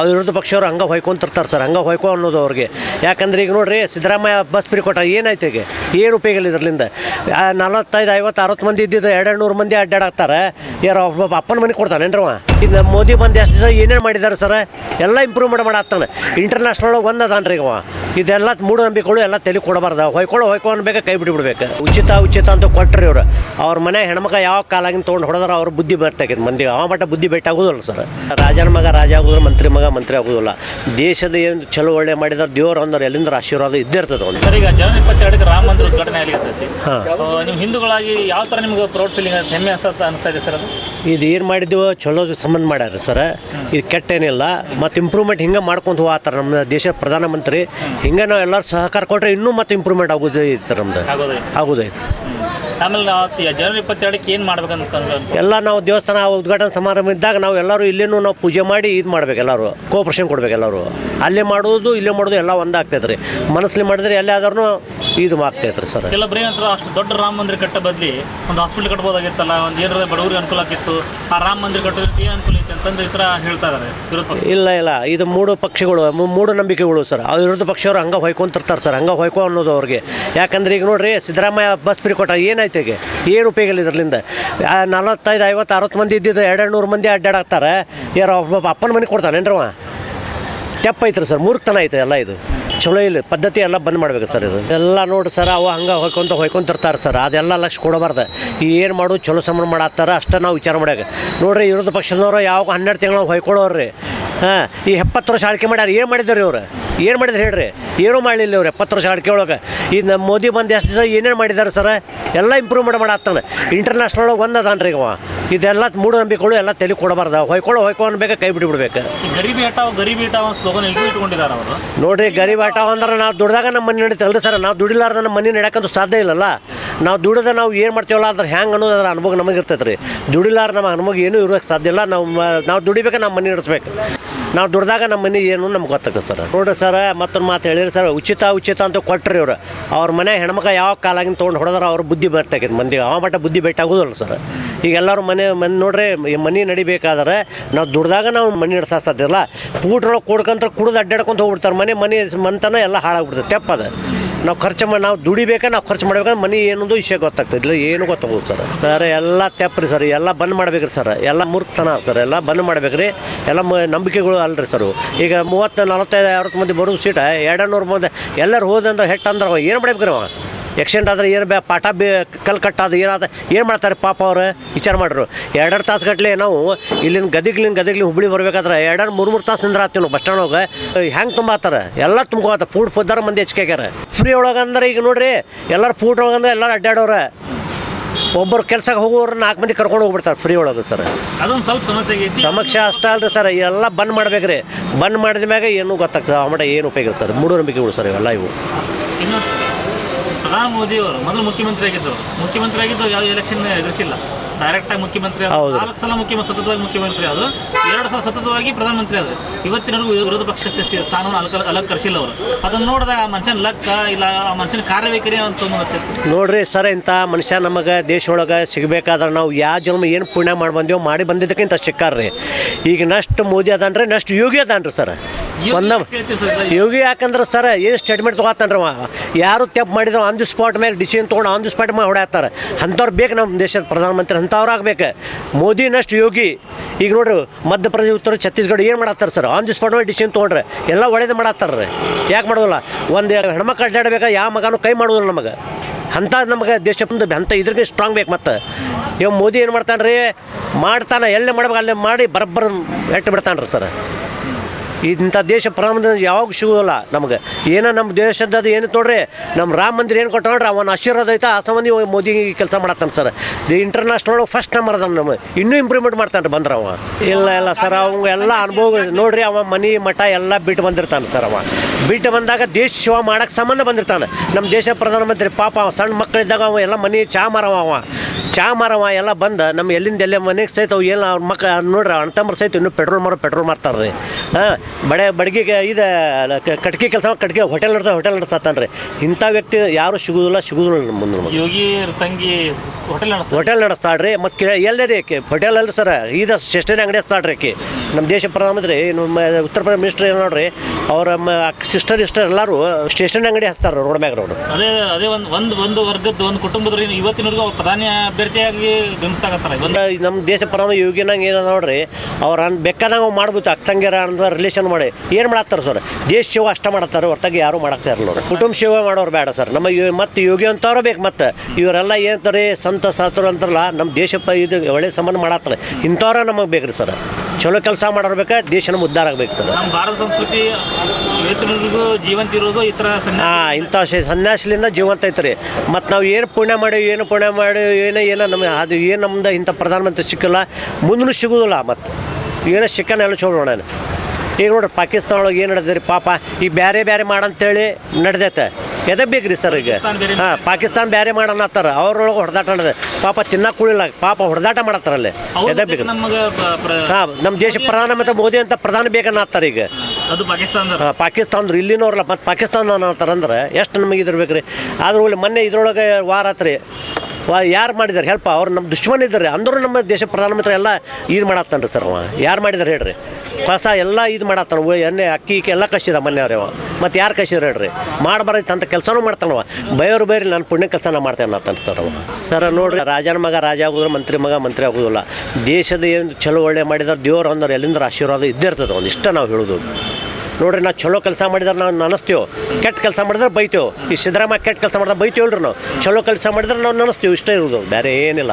ಅವ್ರ ವಿರೋಧ ಪಕ್ಷವರು ಹಂಗೆ ಹೊಯ್ಕೊಂತಿರ್ತಾರೆ ಸರ್. ಹಂಗೆ ಹೊಯ್ಕೊ ಅನ್ನೋದು ಅವ್ರಿಗೆ. ಯಾಕಂದ್ರೆ ಈಗ ನೋಡ್ರಿ, ಸಿದ್ದರಾಮಯ್ಯ ಬಸ್ ಫ್ರೀ ಕೊಟ್ಟ ಏನಾಯ್ತು ಈಗ? ಏನು ಉಪಯೋಗ ಇಲ್ಲ ಇದರಿಂದ ನಲವತ್ತೈದು, ಐವತ್ತು, ಅರವತ್ತು ಮಂದಿ ಇದ್ದಿದ್ದು ಎರಡು ನೂರು ಮಂದಿ ಅಡ್ಡಾಡಾಕ್ತಾರೆ. ಯಾರು ಒಬ್ಬ ಅಪ್ಪನ ಮನೆ ಕೊಡ್ತಾನೇನ್ರಿ ಅವ? ಇದು ಮೋದಿ ಬಂದು ಎಷ್ಟು ದಿವಸ ಏನೇನು ಮಾಡಿದ್ದಾರೆ ಸರ್? ಎಲ್ಲ ಇಂಪ್ರೂವ್ಮೆಂಟ್ ಮಾಡಾಕ್ತಾನೆ. ಇಂಟರ್ನ್ಯಾಷನಲ್ ಒಳಗೆ ಒಂದದಾನ್ರಿ ಈಗ ಅವ. ಇದೆಲ್ಲ ಮೂಢನಂಬಿಕೆಗಳು ಎಲ್ಲ ತಲೆ ಕೊಡಬಾರ್ದು. ಹೊಯ್ಕೊಳ್ಳೋ ಹೊಯ್ಕೊ ಅನ್ಬೇಕು ಕೈ ಬಿಟ್ಬಿಡ್ಬೇಕು. ಉಚಿತ ಉಚಿತ ಅಂತ ಕೊಟ್ಟರೆ ಇವರು. ಅವ್ರ ಮನೆ ಹೆಣ್ಮಗ ಯಾವ ಕಾಲಾಗಿನ ತೊಗೊಂಡು ಹೊಡೆದ್ರೆ ಅವ್ರ ಬುದ್ಧಿ ಬರ್ತಾಕಿದ್ ಮಂದಿ ಅವ ಮಟ್ಟ ಬುದ್ಧಿ ಬೆಟ್ಟಾಗೋದಿಲ್ಲ ಸರ್. ರಾಜನ ಮಗ ರಾಜ ಆಗೋದಿಲ್ಲ ಮಂತ್ರಿ ಮಗ ಮಂತ್ರಿ ಆಗೋದಿಲ್ಲ. ದೇಶದ ಏನು ಚಲೋ ಒಳ್ಳೆ ಮಾಡಿದ್ರೆ ದೇವ್ರು ಅಂದ್ರೆ ಎಲ್ಲಿಂದ ಆಶೀರ್ವಾದ ಇದ್ದೇ ಇರ್ತದೆ ಅವ್ನು ಸರ್ ಈಗ ಜನ ಇಪ್ಪತ್ತೆರಡಕ್ಕೆ ರಾಮ ಮಂದಿರ ಉದ್ಘಾಟನೆ ಆಗಿರ್ತೈತಿ ನೀವು ಹಿಂದೂಗಳಾಗಿ ಯಾವ ಥರ ನಿಮ್ಗೆ ಪ್ರೌಡ್ ಫೀಲಿಂಗ್ ಹೆಮ್ಮೆ ಅನ್ಸುತ್ತೆ ಅನಿಸ್ತಾ ಇದೆ ಸರ್ ಅದು? ಇದು ಏನು ಮಾಡಿದ್ವು ಚಲೋ ಸಂಬಂಧ ಮಾಡ್ಯಾರ ಸರ್. ಇದು ಕೆಟ್ಟೇನಿಲ್ಲ. ಮತ್ತು ಇಂಪ್ರೂವ್ಮೆಂಟ್ ಹಿಂಗೆ ಮಾಡ್ಕೊಂಡು ಹೋಗ್ತಾರೆ ನಮ್ಮ ದೇಶದ ಪ್ರಧಾನಮಂತ್ರಿ ಹಿಂಗೆ ನಾವು ಎಲ್ಲರೂ ಸಹಕಾರ ಕೊಟ್ಟರೆ ಇನ್ನೂ ಮತ್ತೆ ಇಂಪ್ರೂವ್ಮೆಂಟ್ ಆಗೋದೇ ನಮ್ದು. ಆಗೋದು ಆಗೋದೈತೆ ಆಮೇಲೆ ಜನವರಿ ಇಪ್ಪತ್ತೆರಡಕ್ಕೆ ಏನು ಮಾಡ್ಬೇಕಂತ ಎಲ್ಲ ನಾವು ದೇವಸ್ಥಾನ ಉದ್ಘಾಟನಾ ಸಮಾರಂಭ ಇದ್ದಾಗ ನಾವು ಎಲ್ಲರೂ ಇಲ್ಲೇನು ನಾವು ಪೂಜೆ ಮಾಡಿ ಇದು ಮಾಡ್ಬೇಕು ಎಲ್ಲರೂ. ಕೋಪರೇಷನ್ ಕೊಡ್ಬೇಕು ಎಲ್ಲರೂ. ಅಲ್ಲೇ ಮಾಡೋದು ಇಲ್ಲೇ ಮಾಡೋದು ಎಲ್ಲ ಒಂದೇ ಆಗ್ತೈತೆ ರೀ. ಮನಸ್ಸಲ್ಲಿ ಮಾಡಿದ್ರೆ ಎಲ್ಲೇ ಆದ್ರೂ ಇದು ಆಗ್ತೈತೆ ರೀ ಸರ್. ಎಲ್ಲ ಏನಂತಾರೆ ಅಷ್ಟು ದೊಡ್ಡ ರಾಮ ಮಂದಿರ ಕಟ್ಟ ಬದಲಿ ಒಂದು ಹಾಸ್ಪಿಟಲ್ ಕಟ್ಬೋದಾಗಿತ್ತಲ್ಲ ಒಂದು ಏನಾರ ಬಡವರಿಗೆ ಅನುಕೂಲ ಆಗಿತ್ತು ಆ ರಾಮ ಮಂದಿರ ಕಟ್ಟೋದಕ್ಕೆ ಏನು ಅನುಕೂಲ ಐತೆ ಅಂತಂದ್ರೆ ಈ ಥರ ಹೇಳ್ತಾ ಇದ್ದಾರೆ ವಿರೋಧ ಇಲ್ಲ ಇಲ್ಲ. ಇದು ಮೂರು ಪಕ್ಷಗಳು ಮೂರು ನಂಬಿಕೆಗಳು ಸರ್. ಆ ವಿರೋಧ ಪಕ್ಷವರು ಹಂಗೆ ಹೊಯ್ಕೊಂತಿರ್ತಾರೆ ಸರ್. ಹಂಗೆ ಹೊಯ್ಕೊ ಅನ್ನೋದು ಅವ್ರಿಗೆ. ಯಾಕಂದ್ರೆ ಈಗ ನೋಡ್ರಿ ಸಿದ್ದರಾಮಯ್ಯ ಬಸ್ ಫ್ರೀ ಕೊಟ್ಟ ಏನಾಯ್ತು ಈಗ ಏನು ಉಪಯೋಗ ಇದರಿಂದ ನಲವತ್ತೈದು, ಐವತ್ತು, ಅರವತ್ತು ಮಂದಿ ಇದ್ದಿದ್ದು ಎರಡು ನೂರು ಮಂದಿ ಅಡ್ಡಾಡಾಕ್ತಾರೆ. ಯಾರು ಅಪ್ಪನ ಮನೆ ಕೊಡ್ತಾನೇನ್ರವ ತೆಪ್ಪ ಐತ್ರಿ ಸರ್, ಮೂರ್ಖತನ ಐತೆ ಎಲ್ಲ ಇದು. ಚಲೋ ಇಲ್ಲ, ಪದ್ಧತಿ ಎಲ್ಲ ಬಂದ್ ಮಾಡ್ಬೇಕು ಸರ್ ಇದು. ಎಲ್ಲ ನೋಡಿ ಸರ್, ಅವು ಹಂಗೆ ಹೊಯ್ಕೊಂತ ಹೊಯ್ಕೊಂತಿರ್ತಾರೆ ಸರ್. ಅದೆಲ್ಲ ಲಕ್ಷ ಕೊಡಬಾರ್ದು. ಏನು ಮಾಡು, ಚಲೋ ಸಂಬಂಧ ಮಾಡತ್ತಾರ, ಅಷ್ಟೇ ನಾವು ವಿಚಾರ ಮಾಡ್ಯಾಗ ನೋಡ್ರಿ, ವಿರೋಧ ಪಕ್ಷದವ್ರು ಯಾವ ಹನ್ನೆರಡು ತಿಂಗಳು ಹೊಯ್ಕೊಳ್ಳೋರ್ರಿ ಹಾಂ, ಈ ಎಪ್ಪತ್ತು ವರ್ಷ ಆಳ್ಕೆ ಮಾಡ್ಯಾರ, ಏನು ಮಾಡಿದಾರೆ ಇವ್ರು ಏನು ಮಾಡಿದ್ರು ಹೇಳ್ರಿ? ಏನೂ ಮಾಡಲಿಲ್ಲ ಅವ್ರು ಎಪ್ಪತ್ತು ವರ್ಷ ಅಡಿಕೆ ಒಳಗೆ. ಈ ನಮ್ಮ ಮೋದಿ ಬಂದು ಎಷ್ಟು ದಿವಸ ಏನೇನು ಮಾಡಿದ್ದಾರೆ ಸರ್? ಎಲ್ಲ ಇಂಪ್ರೂವ್ಮೆಂಟ್ ಮಾಡತ್ತಾನೆ. ಇಂಟರ್ನ್ಯಾಷನಲ್ ಒಳಗೆ ಒಂದು ರೀ ಇವ. ಅವ ಇದೆಲ್ಲ ಮೂಢನಂಬಿಕೆಗಳು ಎಲ್ಲ ತಲೆ ಕೊಡಬಾರ್ದು ಹೊಯ್ಕೊಳ್ಳೋ ಹೊಯ್ಕೊ ಅನ್ಬೇಕು ಕೈ ಬಿಟ್ಬಿಡ್ಬೇಕು ಗರಿಬಿ ಗರೀಬಿ ಹಟಾವ್ ಗರೀಬಿ ಹಟಾವ್ ಸ್ಲೋಗನ್ ಎಲ್ಲರೂ ಇಟ್ಕೊಂಡಿದ್ದಾರೆ ಅವರು? ನೋಡ್ರಿ ಗರೀಬ್ ಆಟ ಅಂದ್ರೆ ನಾವು ದುಡ್ದಾಗ ನಮ್ಮ ಮನೆ ನಡೀತಲ್ರಿ ಸರ್ ನಾವು ದುಡಿಲಾರ್ದ ನಮ್ಮ ಮನೆ ನಡೆಯಕ್ಕಂತೂ ಸಾಧ್ಯ ಇಲ್ಲಲ್ಲ. ನಾವು ದುಡಿದ ನಾವು ಏನು ಮಾಡ್ತೀವಲ್ಲ ಅದ್ರ ಹ್ಯಾಂಗೆ ಅನ್ನೋದು ಅದ್ರ ಅನುಭವ ನಮಗೆ ಇರ್ತೈತೆ ರೀ ದುಡಿಲಾರ ನಮ್ಮ ಅನುಭವ ಏನೂ ಇರೋಕ್ಕೆ ಸಾಧ್ಯ ಇಲ್ಲ. ನಾವು ನಾವು ದುಡಿಬೇಕು ನಮ್ಮ ಮನೆ ನಡೆಸ್ಬೇಕು. ನಾವು ದುಡ್ದಾಗ ನಮ್ಮ ಮನೆ ಏನು ನಮ್ಗೆ ಗೊತ್ತಾಗ್ತದೆ ಸರ್. ನೋಡ್ರಿ ಸರ್, ಮತ್ತೊಂದು ಮಾತು ಹೇಳಿರಿ ಸರ್, ಉಚಿತ ಉಚಿತ ಅಂತ ಕೊಟ್ರಿ ಇವರು ಅವ್ರ ಮನೆ ಹೆಣ್ಮಕ್ಳು ಯಾವ ಕಾಲಾಗಿನ ತೊಗೊಂಡು ಹೊಡೆದ್ರೆ ಅವ್ರ ಬುದ್ಧಿ ಬೆಟ್ಟಾಗಿದ್ದು ಮಂದಿ ಅವ ಮಟ್ಟ ಬುದ್ಧಿ ಭೇಟಾಗೋದಲ್ಲ ಸರ್. ಈಗ ಎಲ್ಲರೂ ಮನೆ ಮನೆ ನೋಡ್ರಿ, ಈ ಮನೆ ನಡಿಬೇಕಾದ್ರೆ ನಾವು ದುಡ್ದಾಗ ನಾವು ಮನೆ ನಡೆಸೋ ಸಾಧ್ಯ ಇಲ್ಲ. ಪೂಟ್ರೊಳಗೆ ಕೊಡ್ಕಂತ ಕುಡ್ದು ಅಡ್ಡಾಡ್ಕೊಂತ ಹೋಗ್ಬಿಡ್ತಾರೆ. ಮನೆ ಮನೆ ಮಂತನ ಎಲ್ಲ ಹಾಳಾಗ್ಬಿಡ್ತದೆ ತೆಪ್ಪದ ನಾವು ಖರ್ಚು ಮಾಡಿ ನಾವು ದುಡಿಬೇಕಾ, ನಾವು ಖರ್ಚು ಮಾಡ್ಬೇಕಾ ಮನಿ ಏನೊಂದು ವಿಷಯ ಗೊತ್ತಾಗ್ತದೆ. ಇಲ್ಲ, ಏನು ಗೊತ್ತಾಗೋದು ಸರ್? ಸರ್, ಎಲ್ಲ ತೆಪ್ಪ್ರಿ ಸರ್. ಎಲ್ಲ ಬಂದ್ ಮಾಡ್ಬೇಕ್ರಿ ಸರ್. ಎಲ್ಲ ಮೂರ್ಖತನ ಸರ್. ಎಲ್ಲ ಬಂದ್ ಮಾಡ್ಬೇಕ್ರಿ. ಎಲ್ಲ ನಂಬಿಕೆಗಳು ಅಲ್ರಿ ಸರ್. ಈಗ ಮೂವತ್ತು, ನಲವತ್ತೈದು, ಅರವತ್ತು ಮಂದಿ ಬರೋದು ಸೀಟ ಎರಡು ನೂರು ಮಂದಿ ಎಲ್ಲರೂ ಹೋದಂದ್ರೆ ಹೆಟ್ಟಂದ್ರೆ ಏನು ಮಾಡ್ಬೇಕ್ರಿ ಅವ? ಎಕ್ಸಿಡೆಂಟ್ ಆದ್ರೆ ಏನು ಬೇ ಪಾಠ ಬೇ ಕಲ್ ಕಟ್ಟಾದ ಏನಾದ ಏನು ಮಾಡ್ತಾರೆ ಪಾಪ ಅವರು? ವಿಚಾರ ಮಾಡ್ರು. ಎರಡೆರಡು ತಾಸು ಗಟ್ಟಲೆ ನಾವು ಇಲ್ಲಿಂದ ಗದಿಗ್ಲಿಂದ ಗದಿಗ್ಲಿ ಹುಬ್ಳಿ ಬರ್ಬೇಕಾದ್ರೆ ಎರಡೆರಡು ಮೂರು ಮೂರು ತಾಸು ನಿಂದ್ರ ಹತ್ತೀವಿ ನಾವು ಬಸ್ ಸ್ಟ್ಯಾಂಡ್ ಹೋಗಿ ಹೆಂಗೆ ತುಂಬಾತಾರ ಎಲ್ಲ ತುಂಬ್ಕೋತ ಫುಡ್ ಫುದ್ದಾರ ಮಂದಿ ಹೆಚ್ಚಿಗೆ ಆಗ್ಯಾರ. ಫ್ರೀ ಒಳಗೆ ಅಂದ್ರೆ ಈಗ ನೋಡ್ರಿ ಎಲ್ಲರೂ ಫುಡ್ ಒಳಗಂದ್ರೆ ಎಲ್ಲರೂ ಅಡ್ಡಾಡೋರ ಒಬ್ಬರು ಕೆಲ್ಸಕ್ಕೆ ಹೋಗೋರು ನಾಲ್ಕು ಮಂದಿ ಕರ್ಕೊಂಡು ಹೋಗ್ಬಿಡ್ತಾರೆ ಫ್ರೀ ಒಳಗೆ ಸರ್. ಅದೊಂದು ಸ್ವಲ್ಪ ಸಮಸ್ಯೆ ಸಮಸ್ಯೆ ಅಷ್ಟೇ ಅಲ್ರಿ ಸರ್. ಎಲ್ಲ ಬಂದ್ ಮಾಡ್ಬೇಕ್ರಿ. ಬಂದ್ ಮಾಡಿದ ಮ್ಯಾಗ ಏನು ಗೊತ್ತಾಗ್ತದೆ. ಆ ಮಟ ಏನು ಉಪಯೋಗ ಸರ್. ಮೂಢನಂಬಿಕೆಗಳು ಸರ್ ಇವೆಲ್ಲ ಇವು. ಪ್ರಧಾನಿ ಮೋದಿ ಅವರು ಮೊದಲು ಮುಖ್ಯಮಂತ್ರಿ ಆಗಿದ್ದರು ಮುಖ್ಯಮಂತ್ರಿ ಆಗಿದ್ದು ಯಾವ ಎಲೆಕ್ಷನ್ ಎದುರಿಸಿಲ್ಲ. ಡೈರೆಕ್ಟ್ ಆಗಿ ಮುಖ್ಯಮಂತ್ರಿ ಆದ್ರು. ನಾಲ್ಕು ಸಲ ಮುಖ್ಯಮಂತ್ರಿ ಸತತವಾಗಿ ಮುಖ್ಯಮಂತ್ರಿ ಅದು ಎರಡು ಸಲ ಸತತವಾಗಿ ಪ್ರಧಾನಮಂತ್ರಿ ಅದು ಇವತ್ತಿನವರೆಗೂ ವಿರೋಧ ಪಕ್ಷ ಸ್ಥಾನವನ್ನು ಅಲಕ ಅಲಂಕರಿಸಿಲ್ಲ ಅವರು ಅದನ್ನು ನೋಡಿದ ಆ ಮನುಷ್ಯನ ಲಕ್ಕ ಇಲ್ಲ ಆ ಮನುಷ್ಯನ ಕಾರ್ಯವೈಖರಿ ಅಂತ ನೋಡ್ರಿ ಸರ್ ಇಂಥ ಮನುಷ್ಯ ನಮಗೆ ದೇಶ ಒಳಗೆ ಸಿಗಬೇಕಾದ್ರೆ ನಾವು ಯಾವ ಜನ್ಮ ಏನು ಪುಣ್ಯ ಮಾಡಿ ಬಂದೇವೋ ಮಾಡಿ ಬಂದಿದ್ದಕ್ಕಿಂತ ಸಿಕ್ಕಾರ್ರಿ ಈಗ ನಷ್ಟು ಮೋದಿ ಅದಾನ್ರಿ ನಷ್ಟು ಯೋಗಿ ಅದಾನ್ರಿ ಸರ್. ಒಂದ ಯೋಗಿ ಯಾಕಂದ್ರೆ ಸರ್ ಏನು ಸ್ಟೇಟ್ಮೆಂಟ್ ತೊಗೊತಾನ್ರಿ ಅವ ಯಾರು ತಪ್ಪು ಮಾಡಿದ್ರು ಆನ್ ದಿ ಸ್ಪಾಟ್ ಮೇಲೆ ಡಿಸಿಷನ್ ತೊಗೊಂಡು ಆನ್ ದಿ ಸ್ಪಾಟ್ ಮೇಲೆ ಹೊಡ್ಯಾತಾರೆ ಅಂಥವ್ರು ಬೇಕು ನಮ್ಮ ದೇಶದ ಪ್ರಧಾನಮಂತ್ರಿ ಅಂಥವ್ರು ಆಗ್ಬೇಕು. ಮೋದಿನಷ್ಟು ಯೋಗಿ. ಈಗ ನೋಡ್ರಿ ಮಧ್ಯಪ್ರದೇಶ ಉತ್ತರ ಛತ್ತೀಸ್ಗಢ ಏನು ಮಾಡತ್ತಾರೆ ಸರ್? ಆನ್ ದಿ ಸ್ಪಾಟ್ ಮೇಲೆ ಡಿಸಿಷನ್ ತೊಗೊಂಡ್ರೆ ಎಲ್ಲ ಒಳ್ಳೇದು ಮಾಡತ್ತಾರ್ರಿ. ಯಾಕೆ ಮಾಡೋದಿಲ್ಲ? ಒಂದು ಹೆಣ್ಮಕ್ಳು ಅಡ್ಡಾಡ್ಬೇಕಾ? ಯಾವ ಮಗನೂ ಕೈ ಮಾಡೋದಿಲ್ಲ ನಮಗೆ. ಅಂಥ ನಮಗೆ ದೇಶ ಮುಂದೆ ಅಂಥ ಇದ್ರಿಗೆ ಸ್ಟ್ರಾಂಗ್ ಬೇಕು ಮತ್ತೆ. ಇವ್ ಮೋದಿ ಏನು ಮಾಡ್ತಾನೆ ರೀ ಮಾಡ್ತಾನೆ ಎಲ್ಲೇ ಮಾಡ್ಬೇಕು ಅಲ್ಲೇ ಮಾಡಿ ಬರಬ್ಬರ ಎಟ್ಟು ಬಿಡ್ತಾನೆ ರೀ ಸರ್. ಇಂಥ ದೇಶ ಪ್ರಧಾನ ಯಾವಾಗ ಸಿಗೋಲ್ಲ ನಮಗೆ. ಏನೋ ನಮ್ಮ ದೇಶದ ಏನು ನೋಡ್ರಿ ನಮ್ಮ ರಾಮ ಮಂದಿರ ಏನು ಕೊಟ್ಟವ್ರಿ ಅವನ ಆಶೀರ್ವಾದ ಐತೆ, ಆ ಸಂಬಂಧಿ ಮೋದಿ ಕೆಲಸ ಮಾಡತ್ತಾನೆ sir. The international first number ಅದಾನ ನಮ್ಮ ಇನ್ನೂ ಇಂಪ್ರೂವ್ಮೆಂಟ್ ಮಾಡ್ತಾನೆ ಬಂದ್ರೆ ಅವ. ಇಲ್ಲ ಇಲ್ಲ ಸರ್, ಅವಂಗೆ ಎಲ್ಲ ಅನುಭವ ನೋಡ್ರಿ, ಅವ ಮನಿ, ಮಠ ಎಲ್ಲ ಬಿಟ್ಟು ಬಂದಿರ್ತಾನೆ ಸರ್ ಅವ. ಬಿಟ್ಟು ಬಂದಾಗ ದೇಶ ಸೇವಾ ಮಾಡಕ್ಕೆ ಸಂಬಂಧ ಬಂದಿರ್ತಾನೆ. ನಮ್ಮ ದೇಶ ಪ್ರಧಾನಮಂತ್ರಿ ಪಾಪ ಅವ, ಸಣ್ಣ ಮಕ್ಕಳಿದ್ದಾಗ ಅವ, ಎಲ್ಲ ಮನೆ ಚಾ ಮಾರವ ಅವ ಚಾ ಮಾರವ ಎಲ್ಲ ಬಂದ, ನಮ್ಮ ಎಲ್ಲಿಂದ ಎಲ್ಲೇ ಮನೆಗೆ ಸಹಿತ ಅವು ಏನು ಅವ್ರ ನೋಡಿ ನೋಡ್ರಿ ತಮ್ಮ ಸಹಿತ ಇನ್ನೂ ಪೆಟ್ರೋಲ್ ಮಾರೋ ಪೆಟ್ರೋಲ್ ಮಾರ್ತಾರೆ ರೀ ಹಾಂ ಬಡೆ ಬಡಗಿಗೆ ಇದು ಕಟ್ಗೆ ಕೆಲಸ ಕಟ್ಗೆ ಹೋಟೆಲ್ ನಡ್ತಾ ಹೋಟೆಲ್ ನಡೆಸತ್ತಾನೆ ರೀ ಇಂಥ ವ್ಯಕ್ತಿ ಯಾರು ಸಿಗುದಿಲ್ಲ ಸಿಗುದಿಲ್ಲ ನಮ್ಮ ಮುಂದೆ ನಮಗೆ. ಯೋಗಿ ತಂಗಿ ಹೋಟೆಲ್ ನಡೆಸ್ತಾರೆ ಹೋಟೆಲ್ ನಡೆಸ್ತಾಳ್ರಿ ಮತ್ತು ಕಿರ ಎಲ್ಲೇ ರೀ ಆಕೆ? ಹೋಟೆಲ್ ಅಲ್ಲ ಸರ್ ಇದು ಸ್ಟೇಷನರಿ ಅಂಗಡಿ ಹಚ್ತಾಳ್ರಿ ಆಕೆ. ನಮ್ಮ ದೇಶ ಪ್ರಧಾನಮಂತ್ರಿ ನಮ್ಮ ಉತ್ತರ ಪ್ರದೇಶ ಮಿನಿಸ್ಟರ್ ಏನು ನೋಡ್ರಿ ಅವ್ರ ಸಿಸ್ಟರ್ ಇಸ್ಟರ್ ಎಲ್ಲರೂ ಸ್ಟೇಷನ್ ಅಂಗಡಿ ಹಚ್ತಾರೆ ರೋಡ್ ಮ್ಯಾಗ ರೋಡ್. ಅದೇ ಅದೇ ಒಂದು ಒಂದು ಒಂದು ವರ್ಗದ ಒಂದು ಕುಟುಂಬದ ಇವತ್ತಿನವರೆಗೂ ಅವ್ರು ಪ್ರಧಾನಿ ಅಭ್ಯರ್ಥಿಯಾಗಿ ಬಿಂಬಿಸ್ತಾಗತ್ತಾರೆ ಒಂದು ನಮ್ಮ ದೇಶ ಪ್ರಧಾನ ಯೋಗಿನಾಗ ಏನ ನೋಡ್ರಿ ಅವ್ರು ಅನ್ ಬೇಕಾದಂಗ ಮಾಡ್ಬೋದು ಅಕ್ಕಂಗಿರ ಅನ್ನೋ ರಿಲೇಷನ್ ಮಾಡಿ ಏನು ಮಾಡತ್ತಾರೆ ಸರ್? ದೇಶ ಸೇವೆ ಅಷ್ಟ ಮಾಡತ್ತಾರೆ ಹೊರತಾಗಿ ಯಾರು ಮಾಡಕ್ತಾ ಇರಲ್ಲ ಕುಟುಂಬ ಸೇವೆ ಮಾಡೋರು ಬೇಡ ಸರ್. ನಮ್ಮ ಮತ್ತು ಯೋಗಿ ಅಂತವ್ರು ಬೇಕು ಮತ್ತೆ. ಇವರೆಲ್ಲ ಏನಂತಾರೆ ಸಂತ ಸಾತ್ರ ಅಂತಾರಲ್ಲ ನಮ್ಮ ದೇಶ ಇದು ಒಳ್ಳೆ ಸಂಬಂಧ ಮಾಡತ್ತಾರೆ. ಇಂಥವ್ರ ನಮಗೆ ಬೇಕು ರೀ ಸರ್. ಚಲೋ ಕೆಲಸ ಮಾಡೋರ್ ಬೇಕಾ ದೇಶ ನಮ್ಮ ಉದ್ಧಾರ ಆಗ್ಬೇಕು ಸರ್. ನಮ್ಮ ಭಾರತ ಸಂಸ್ಕೃತಿ ಜೀವಂತ ಇರೋದು ಈ ಥರ ಹಾಂ ಇಂಥ ಸನ್ಯಾಸಲಿಂದ ಜೀವಂತ ಐತ್ರಿ. ಮತ್ತು ನಾವು ಏನು ಪುಣ್ಯ ಮಾಡಿ ಏನು ಪುಣ್ಯ ಮಾಡಿ ಏನೋ ಏನು ನಮಗೆ ಅದು ಏನು ನಮ್ದು ಇಂಥ ಪ್ರಧಾನಮಂತ್ರಿ ಸಿಕ್ಕಲ್ಲ ಮುಂದೂ ಸಿಗೋದಿಲ್ಲ ಮತ್ತು. ಏನೋ ಸಿಕ್ಕನ ಎಲ್ಲ ಚಲೋ ನೋಡೋಣ. ಈಗ ನೋಡ್ರಿ ಪಾಕಿಸ್ತಾನ ಒಳಗೆ ಏನು ನಡೆದ್ರಿ ಪಾಪ ಈ ಬ್ಯಾರೆ ಬ್ಯಾರೆ ಮಾಡಂತೇಳಿ ನಡೆದೈತೆ. ಎದ ಬೇಕು ರೀ ಸರ್ ಈಗ? ಪಾಕಿಸ್ತಾನ ಹಾಂ ಪಾಕಿಸ್ತಾನ ಬೇರೆ ಮಾಡೋಣತ್ತಾರ. ಅವ್ರೊಳಗೆ ಹೊಡೆದಾಟ ನಡೆದ ಪಾಪ ತಿನ್ನಕ್ಕೆ ಕುಳಿಲ್ಲ. ಪಾಪ ಹೊಡೆದಾಟ ಮಾಡತ್ತಾರಲ್ಲಿ ಅಲ್ಲಿ. ಎದೆ ಬೇಕು ಹಾಂ ನಮ್ಮ ದೇಶ ಪ್ರಧಾನಮಂತ್ರಿ ಮೋದಿ ಅಂತ ಪ್ರಧಾನ ಬೇಕನ್ನತ್ತಾರ ಈಗ? ಅದು ಪಾಕಿಸ್ತಾನದ ಆ, ಪಾಕಿಸ್ತಾನದ್ರು ಇಲ್ಲಿನವ್ರಲ್ಲ ಮತ್ತು ಪಾಕಿಸ್ತಾನ ಅಂತಾರಂದ್ರೆ ಎಷ್ಟು ನಮಗೆ ಇದ್ರ ಬೇಕ್ರಿ ಆದ್ರೂ ಇಲ್ಲಿ ಮೊನ್ನೆ ಇದ್ರೊಳಗೆ ವಾರ ಆತ್ರಿ ಯಾರು ಮಾಡಿದ್ದಾರೆ ಹೆಲ್ಪ್ ಅವ್ರು ನಮ್ಮ ದುಶ್ಮನ್ ಇದ್ದಾರೆ. ಅಂದರೂ ನಮ್ಮ ದೇಶ ಪ್ರಧಾನಮಂತ್ರಿ ಎಲ್ಲ ಇದು ಮಾಡತ್ತಾನ್ರಿ ಸರ್ ಅವ. ಯಾರು ಮಾಡಿದ್ದಾರೆ ಹೇಳ್ರಿ? ಕಸ ಎಲ್ಲ ಇದು ಮಾಡತ್ತಾನ. ಎಣ್ಣೆ ಅಕ್ಕಿ ಇಕ್ಕಿ ಎಲ್ಲ ಕಳಿಸಿದ ಮೊನ್ನೆ ಅವ್ರಿ ಅವ. ಮತ್ತು ಯಾರು ಕಳಿಸಿದ್ರು ಹೇಳ್ರಿ? ಮಾಡಬಾರ್ದು ಅಂತ ಕೆಲಸನೂ ಮಾಡ್ತಾನವ ಬೈಯೋರು ಬೈರಿ ನಾನು ಪುಣ್ಯ ಕೆಲಸ ನಾ ಮಾಡ್ತೇನೆ ಅಂತ ಸರ್ ಅವ. ಸರ್ ನೋಡ್ರಿ. ರಾಜನ ಮಗ ರಾಜ ಆಗೋದಿಲ್ಲ ಮಂತ್ರಿ ಮಗ ಮಂತ್ರಿ ಆಗೋದಿಲ್ಲ. ದೇಶದ ಏನು ಚಲೋ ಒಳ್ಳೆ ಮಾಡಿದ್ರೆ ದೇವ್ರು ಅಂದ್ರೆ ಎಲ್ಲಿಂದ ಆಶೀರ್ವಾದ ಇದ್ದೇ ಇರ್ತದೆ ಒಂದು ಇಷ್ಟ ನಾವು ಹೇಳೋದು. ನೋಡ್ರಿ ನಾವು ಚಲೋ ಕೆಲಸ ಮಾಡಿದ್ರೆ ನಾವು ನನಸ್ತೀವಿ. ಕೆಟ್ಟ ಕೆಲಸ ಮಾಡಿದ್ರೆ ಬೈತೇವೆ. ಈ ಸಿದ್ದರಾಮಯ್ಯ ಕೆಟ್ಟ ಕೆಲಸ ಮಾಡಿದ್ರೆ ಬೈತೀವಲ್ರಿ ನಾವು. ಚಲೋ ಕೆಲಸ ಮಾಡಿದ್ರೆ ನಾವು ನನಸ್ತೀವಿ. ಇಷ್ಟ ಇರೋದು ಬೇರೆ ಏನಿಲ್ಲ.